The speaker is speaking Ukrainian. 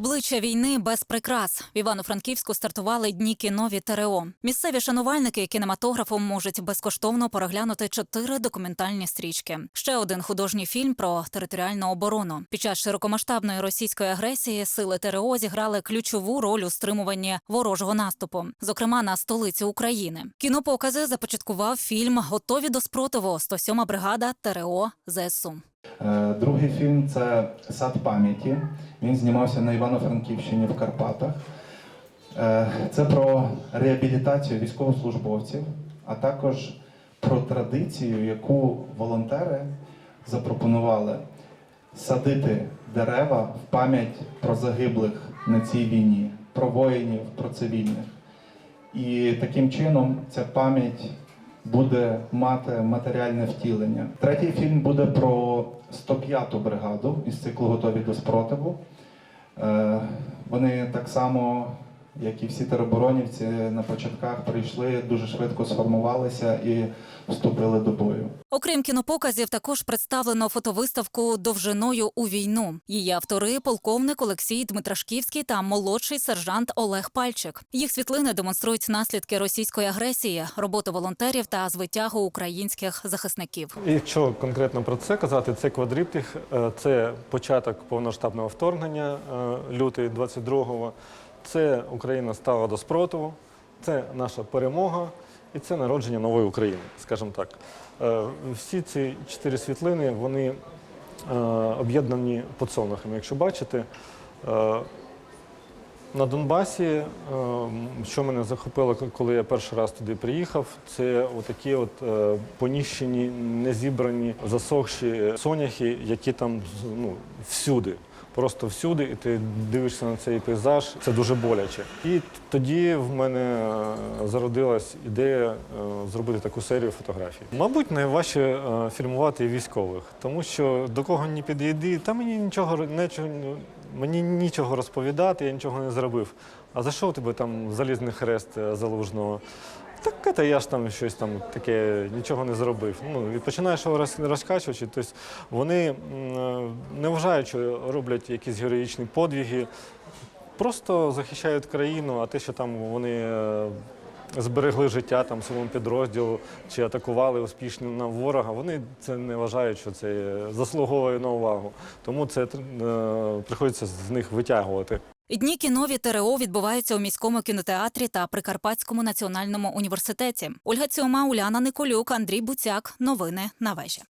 Обличчя війни без прикрас в Івано-Франківську стартували дні кіно від ТРО. Місцеві шанувальники кінематографу можуть безкоштовно переглянути чотири документальні стрічки. Ще один художній фільм про територіальну оборону. Під час широкомасштабної російської агресії сили ТРО зіграли ключову роль у стримуванні ворожого наступу, зокрема на столицю України. Кінопокази започаткував фільм Готові до спротиву 107-ма бригада ТРО ЗСУ. Е, Другий фільм це Сад пам'яті. Він знімався на Івано-Франківщині в Карпатах. Е, Це про реабілітацію військовослужбовців, а також про традицію, яку волонтери запропонували садити дерева в пам'ять про загиблих на цій війні, про воїнів, про цивільних. І таким чином ця пам'ять буде мати матеріальне втілення. Третій фільм буде про 105-ту бригаду із циклу Готові до спротиву. Е, Вони так само, як і всі тероборонівці, на початках прийшли, дуже швидко сформувалися і вступили до бою. Окрім кінопоказів, також представлено фотовиставку довжиною у війну. Її автори полковник Олексій Дмитрашківський та молодший сержант Олег Пальчик. Їх світлини демонструють наслідки російської агресії, роботу волонтерів та звитягу українських захисників. Якщо конкретно про це казати, це квадриптих, е, це початок повноштабного вторгнення е, лютий 22-го. Це Україна стала до спротиву, це наша перемога і це народження нової України, скажімо так. Е, Всі ці чотири світлини вони е, об'єднані подсолнухами. Якщо бачите, Е, на Донбасі, що мене захопило, коли я перший раз туди приїхав, це отакі от поніщені, незібрані, засохші соняхи, які там ну, всюди. Просто всюди, і ти дивишся на цей пейзаж, це дуже боляче. І тоді в мене е, зародилась ідея е, зробити таку серію фотографій. Мабуть, найважче е, фільмувати військових, тому що до кого не підійди, та мені нічого нічого, мені нічого розповідати, я нічого не зробив. А за що у тебе там залізний хрест е, залужного? Так це я ж там щось там таке нічого не зробив. Ну і починаєш його роз- розкачувати. Тобто вони е, не вважають, що роблять якісь героїчні подвиги, просто захищають країну, а те, що там вони е, зберегли життя там своєму підрозділу чи атакували успішно на ворога, вони це не вважають, що це заслуговує на увагу. Тому це е, приходиться з них витягувати. Дні кінові ТРО відбуваються у міському кінотеатрі та Прикарпатському національному університеті. Ольга Цьома, Уляна Николюк, Андрій Буцяк. Новини на вежі.